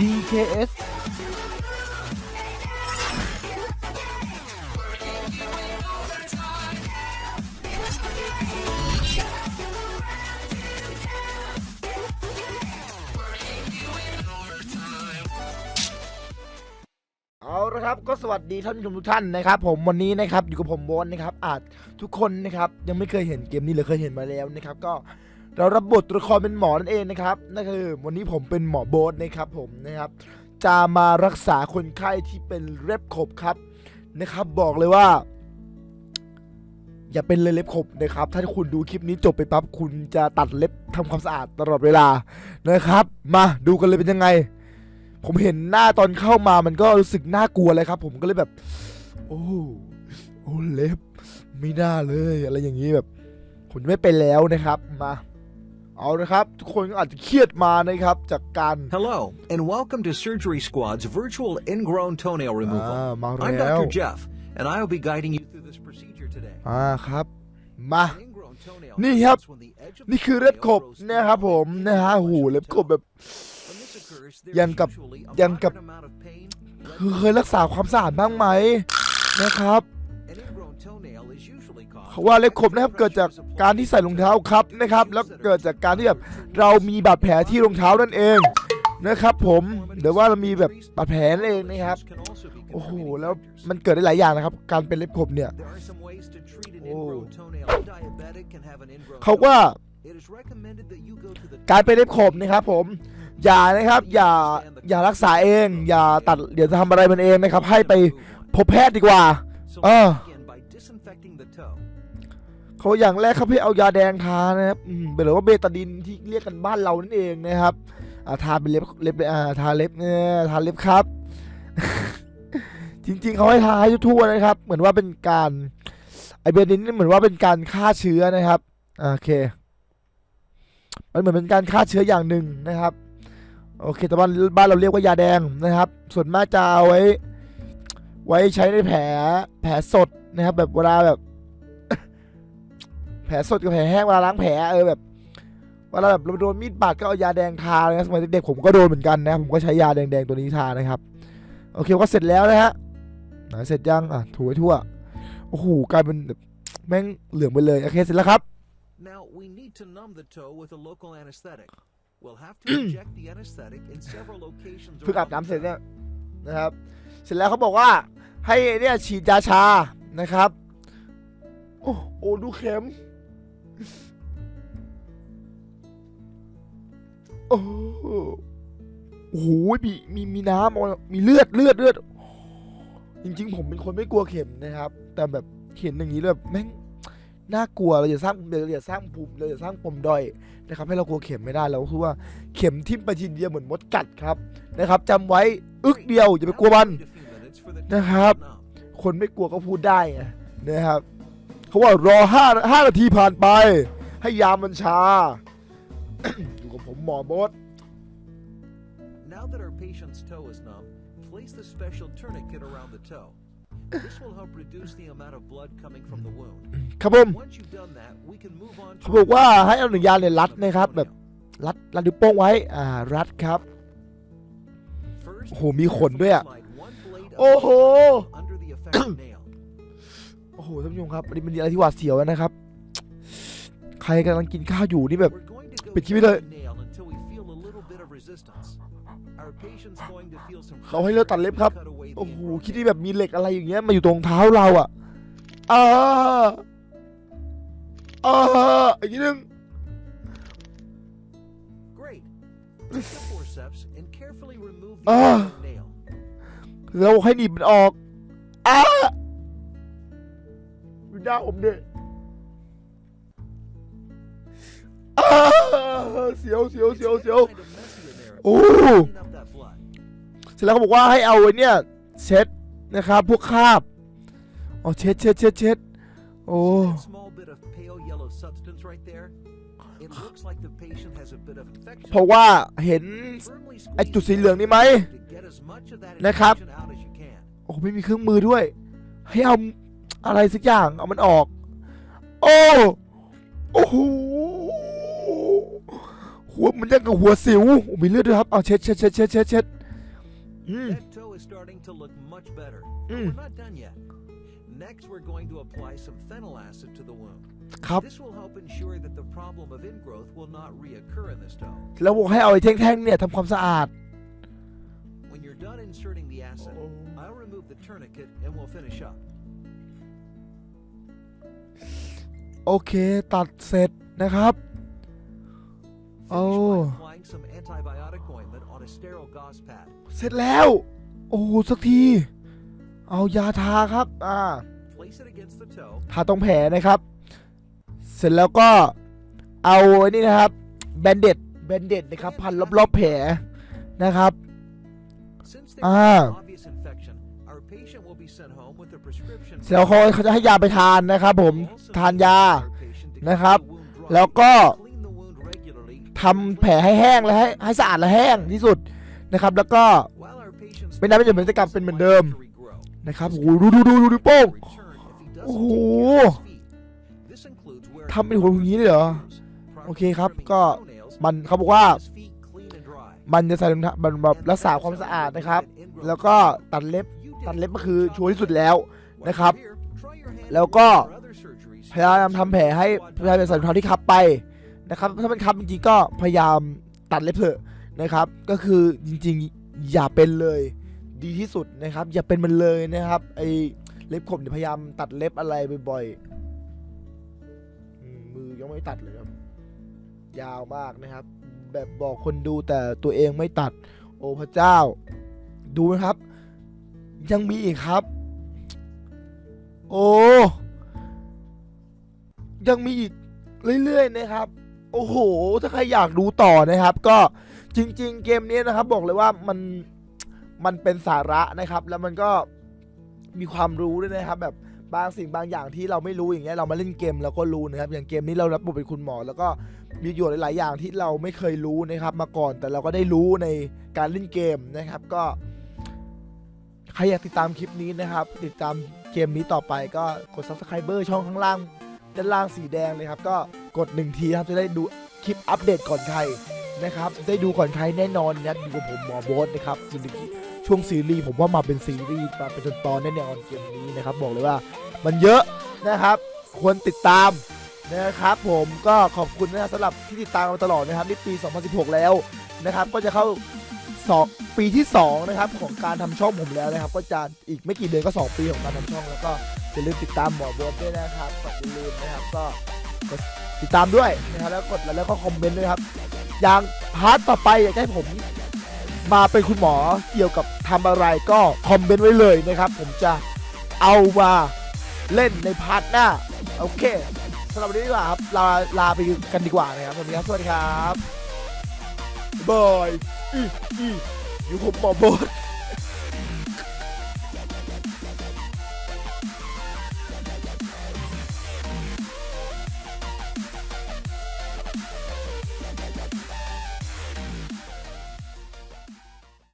DKS เอาละครับก็สวัสดีท่านผู้ชมทุกท่านนะครับ ผมวันนี้นะครับอยู่กับผมโบนนะครับอาจทุกคนนะครับยังไม่เคยเห็นเกมนี้หรือเคยเห็นมาแล้วนะครับ ก็ เรารับบทตัวละครเป็นหมอนั่นเองนะครับนั่นคือวันนี้ผมเป็นหมอโบนนะครับผมนะครับจะมารักษาคนไข้ที่เป็นเล็บขบครับนะครับ บอกเลยว่า อย่าเป็นเลยเล็บขบนะครับ ถ้าคุณดูคลิปนี้จบไปปั๊บคุณจะตัดเล็บทำความสะอาดตลอดเวลานะครับ มาดูกันเลยเป็นยังไง ผมเห็นหน้าตอนเข้ามามันก็รู้สึกน่ากลัวเลยครับ ผมก็เลยแบบ โอ้โอ้เล็บไม่น่าเลย อะไรอย่างนี้แบบผมไม่เป็นแล้วนะครับมา เอานะครับ ทุกคนก็อาจจะเครียดมานะครับ จากการ Hello, and welcome to Surgery Squad's virtual ingrown toenail อ่า removal. มา I'm แล้ว Dr. Jeff, and I'll be guiding you through this procedure today. อ่าครับ มา An ingrown toenail นี่ครับ happens when the edge of นี่ the คือเล็บ toenail ขบ grows นะครับผม thin นะฮะ and หู flush เล็บ with ขบ toe. แบบ When this occurs, there ยัง is กับ usually a ยังกับ moderate amount of pain, คือเคยรักษาความสะอาดบ้างไหมนะครับ เขาว่าเล็บขบนะครับเกิดจากการที่ใส่รองเท้าครับนะครับ แล้วเกิดจากการที่แบบเรามีบาดแผลที่รองเท้านั่นเองนะครับ ผมหรือว่าเรามีแบบบาดแผลนั่นเองนะครับโอ้โหแล้วมันเกิดได้หลายอย่างนะครับ การเป็นเล็บขบเนี่ยเขาว่าการเป็นเล็บขบนะครับ ผมอย่านะครับอย่าอย่ารักษาเอง อย่าตัดเดี๋ยวจะทำอะไรมันเองนะครับ ให้ไปพบแพทย์ดีกว่า So Ah. let's เขาอย่างแรกครับให้เอายาแดงทานะครับอืมเป็นหรือว่าเบตาดินที่เรียกกันบ้านเรานั่นเองนะครับอ่าทาเป็นเล็บเล็บอ่าทาเล็บเนี่ยทาเล็บครับ จริงๆเขาให้ทาให้ทั่วนะครับ เหมือนว่าเป็นการไอเบตาดินนี่เหมือนว่าเป็นการฆ่าเชื้อนะครับโอเค มันเหมือนเป็นการฆ่าเชื้ออย่างหนึ่งนะครับ โอเค แต่ว่าบ้านเราเรียกว่ายาแดงนะครับ ส่วนมากจะเอาไว้ ไว้ใช้ในแผลแผลสดนะครับ แบบเวลาแบบ แผลสดกับแผลแห้งเวลาล้างแผลเออแบบเวลาแบบเราโดนมีดบาดก็เอายาแดงทาเลยนะสมัยเด็กๆผมก็โดนเหมือนกันนะผมก็ใช้ยาแดงๆตัวนี้ทานะครับ โอเคก็เสร็จแล้วนะฮะไหนเสร็จยังอะถูไว้ทั่วโอ้โหกลายเป็นแบบแม่งเหลืองไปเลยโอเคเสร็จแล้วครับ Now, we need to numb the toe with a local anesthetic. We'll have to inject the anesthetic in several locations เพิ่งอาบ around น้ำ the เสร็จ toe. เนี่ยนะครับ เสร็จแล้วเขาบอกว่าให้เนี่ยฉีดยาชานะครับ โอ้โอ้ดูเข็ม โอ้โหมีมีมีน้ำมีเลือดเลือดเลือด จริง ๆ ผมเป็นคนไม่กลัวเข็มนะครับ แต่แบบเห็นอย่างนี้แล้วแบบแม่งน่ากลัวเราอย่าสร้างเราอย่าสร้างภูมิเราอย่าสร้างปมด้อยนะครับ ให้เรากลัวเข็มไม่ได้เราคือว่าเข็มทิ่มไปทีเดียวเหมือนมดกัดครับนะครับจำไว้อึกเดียวอย่าไปกลัวมันนะครับ คนไม่กลัวก็พูดได้นะครับเขาว่ารอห้าห้านาทีผ่านไป ให้ยามันชา อยู่กับผมหมอโบด Now that our patient's toe is numb, place the special tourniquet around the toe. This will help reduce the amount of blood coming from the wound. ครับผม Once you've done that, we can move on เขา to บอกว่าให้เอาห the นึ่งยาเนี่ยรัดนะครับแบบ toenail. รัดรัดนิ้วโป้งไว้ อ่า รัดครับ First, โอ้โห มีขนด้วยอะ slide one blade of โอ้โห under the affected nail. โอ้โหท่านผู้ชมครับอันนี้เป็นอะไรที่หวาดเสียวนะครับ ใครกำลังกินข้าวอยู่นี่แบบ We're going to go ปิดคลิป through เลย the nail until we feel a little bit of resistance. Our patient's going to feel some เขาให้เลือดตัดเล็บครับ cut away the โอ้โห ingrown คิด nail. ที่แบบมีเหล็กอะไรอย่างเงี้ยมาอยู่ตรงเท้าเราอะอ่าอ่าอีกนิดนึง Great. Take the forceps and carefully remove the Ah. ingrown nail. แล้วให้หนีบมันออกอ้าดูหน้าผมดิ เสียวเสียวเสียวเสียวโอ้เสร็จแล้วเขาบอกว่าให้เอาไอ้นี่เช็ดนะครับพวกคราบอ๋อเช็ดเช็ดเช็ดเช็ดโอ้ เพราะว่าเห็นไอจุดสีเหลืองนี่ไหมนะครับ โอ้ไม่มีเครื่องมือด้วย ให้เอาอะไรสักอย่างเอามันออก โอ้ โอ้โห หัวมันยังกับหัวสิวโอ้มีเลือดด้วยครับเอาเช็ดเช็ดเช็ดเช็ดเช็ดเช็ด Mm. That toe is starting to look much better. But Mm. we're not done yet. Next, we're going to apply some phenyl acid to the wound. ครับ This will help ensure that the problem of ingrowth will not reoccur in this toe. แล้วบอกให้เอาไอ้แท่งๆเนี่ยทำความสะอาด When you're done inserting the acid, I'll remove the tourniquet and we'll finish up. โอเคตัดเสร็จนะครับ gauze pad. เสร็จแล้ว โอ้โหสักที เอายาทาครับ อ่า Place it against the toe. ทาตรงแผลนะครับ เสร็จแล้วก็เอาไอ้นี่นะครับ แบนเด็ดแบนเด็ดนะครับ พันรอบๆแผลนะครับ Since Ah. there's an obvious infection, our patient will be sent home with a prescription. เสร็จแล้วเขาเขาจะให้ยาไปทานนะครับ ผม Also ทานยา our patient to keep นะครับ the wound dry. แล้วก็ ทำแผลให้แห้งและให้ให้สะอาดและแห้งที่สุดนะครับ แล้วก็ไม่นั้นไม่จะเหมือนจะกลับเป็นเหมือนเดิมนะครับโอ้โหดูดูดูดูดูโป้งโอ้โหทำเป็นหัวอย่างนี้เลยเหรอโอเคครับก็มันเขาบอกว่า มันจะใส่รองเท้ามันแบบรักษาความสะอาดนะครับ แล้วก็ตัดเล็บตัดเล็บก็คือชัวร์ที่สุดแล้วนะครับ แล้วก็พยายามทำแผลให้พยายามใส่รองเท้าที่คับไป นะครับถ้ามันคับจริงๆก็พยายามตัดเล็บเถอะนะครับ ก็คือจริงๆอย่าเป็นเลยดีที่สุดนะครับ อย่าเป็นมันเลยนะครับไอเล็บขบเนี่ยพยายามตัดเล็บอะไรบ่อยๆมมือยังไม่ตัดเลยครับ ยาวมากนะครับ แบบบอกคนดูแต่ตัวเองไม่ตัด โอ้พระเจ้า ดูนะครับ ยังมีอีกครับ โอ้ยังมีอีกเรื่อยๆนะครับ โอ้โห ถ้าใครอยากดูต่อนะครับ ก็จริง ๆ เกมนี้นะครับ บอกเลยว่ามันมันเป็นสาระนะครับ แล้วมันก็มีความรู้ด้วยนะครับ แบบบางสิ่งบางอย่างที่เราไม่รู้อย่างเงี้ยเรามาเล่นเกมเราก็รู้นะครับ อย่างเกมนี้เรารับบทเป็นคุณหมอ แล้วก็มีประโยชน์หลาย ๆ อย่างที่เราไม่เคยรู้นะครับ มาก่อนแต่เราก็ได้รู้ในการเล่นเกมนะครับ ก็ใครอยากติดตามคลิปนี้นะครับ ติดตามเกมนี้ต่อไปก็กด subscriber ช่องข้างล่าง ด้านล่างสีแดงเลยครับ ก็กดหนึ่งทีครับจะได้ดูคลิปอัปเดตก่อนใครนะครับ ได้ดูก่อนใครแน่นอนนะอยู่กับผมหมอโบ๊ทนะครับจริงๆช่วงซีรีส์ผมว่ามาเป็นซีรีส์มาเป็นตอนแน่ๆอนเกมนี้นะครับ บอกเลยว่ามันเยอะนะครับ ควรติดตามนะครับผมก็ขอบคุณนะครับสำหรับที่ติดตามมาตลอดนะครับนี่ปี 2016 แล้วนะครับ ก็จะเข้าสองปีที่สองนะครับของการทำช่องผมแล้วนะครับ ก็จะอีกไม่กี่เดือนก็สองปีของการทำช่องแล้วก็ อย่าลืมติดตามหมอโบทด้วยนะครับฝากอย่าลืมนะครับ ก็กดติดตามด้วยนะครับแล้วกดแล้วก็คอมเมนต์ด้วยครับอย่างพาร์ทต่อไปอยากให้ผมมาเป็นคุณหมอเกี่ยวกับทำอะไรก็คอมเมนต์ไว้เลยนะครับ ผมจะเอามาเล่นในพาร์ทหน้า โอเคสำหรับวันนี้ดีกว่าครับลาลาไปกันดีกว่านะครับสวัสดีครับสวัสดีครับบายอีอีอยู่ผมหมอบท